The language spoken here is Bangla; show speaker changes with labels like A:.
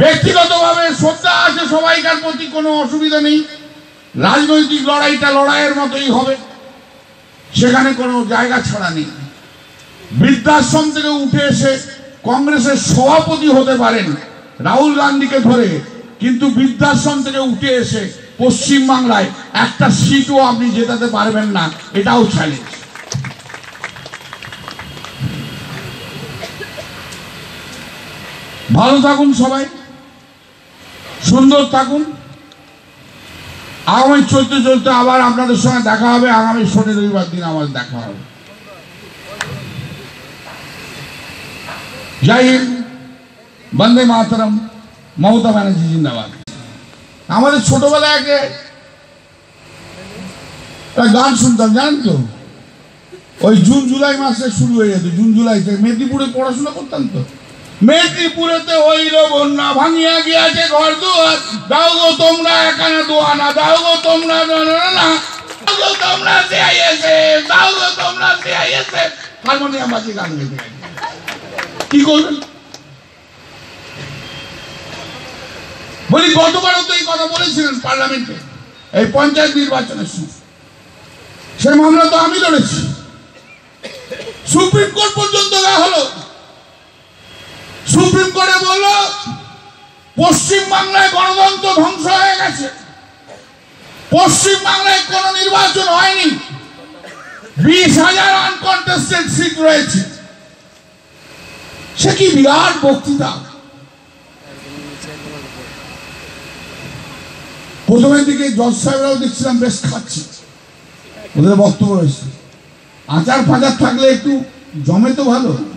A: ব্যক্তিগতভাবে শ্রদ্ধা আছে সবাইকার প্রতি, কোনো অসুবিধা নেই। রাজনৈতিক লড়াইটা লড়াইয়ের মতোই হবে। সেখানে কোনো জায়গা ছাড়া নেই। বৃদ্ধাশ্রম থেকে উঠে এসে কংগ্রেসের সভাপতি হতে পারেন রাহুল গান্ধীকে ধরে, কিন্তু বৃদ্ধাশ্রম থেকে উঠে এসে পশ্চিম বাংলায় একটা সিটও আপনি জেতাতে পারবেন না, এটাও চ্যালেঞ্জ ভালো থাকুন সবাই। সুন্দর থাকুন। আগামী চলতে চলতে আবার আপনাদের সঙ্গে দেখা হবে। আগামী শনি রবিবার দিন আমার দেখা হবে। জয় হিন্দ। বন্দে মাতরম। মমতা ব্যানার্জি, জিন্দাবাদ। আমাদের ছোটবেলায় আগে গান শুনতাম, জানেন তো? ওই জুন, জুলাই মাসে শুরু হয়ে যেত। জুন, জুলাই থেকে মেদিনীপুরে পড়াশোনা করতাম তো। মেদিনীপুরেতে হইল বন্যা, ভাঙিয়া গিয়াছে ঘর দুয়ার দাও গো তোমরা এখানে দোয়ানা না দাও গো তোমরা বলি কথা বলেছিলেন পার্লামেন্টে। এই সে মামলা তো আমি লড়েছি। সুপ্রিম কোর্ট পর্যন্ত হলো। সুপ্রিম কোর্টে বলল, পশ্চিম বাংলায় গণতন্ত্র ধ্বংস হয়ে গেছে। পশ্চিম বাংলায় কোনো নির্বাচন হয়নি। বিশ হাজার আনকন্টেস্টেড সিট রয়েছে। সে কি বিরাট বক্তৃতা? প্রথমের দিকে জজ সাহেবরাও দেখছিলাম বেশ খাচ্ছে। ওদের বক্তব্য রয়েছে। আচার ফাচার থাকলে একটু জমে তো ভালো।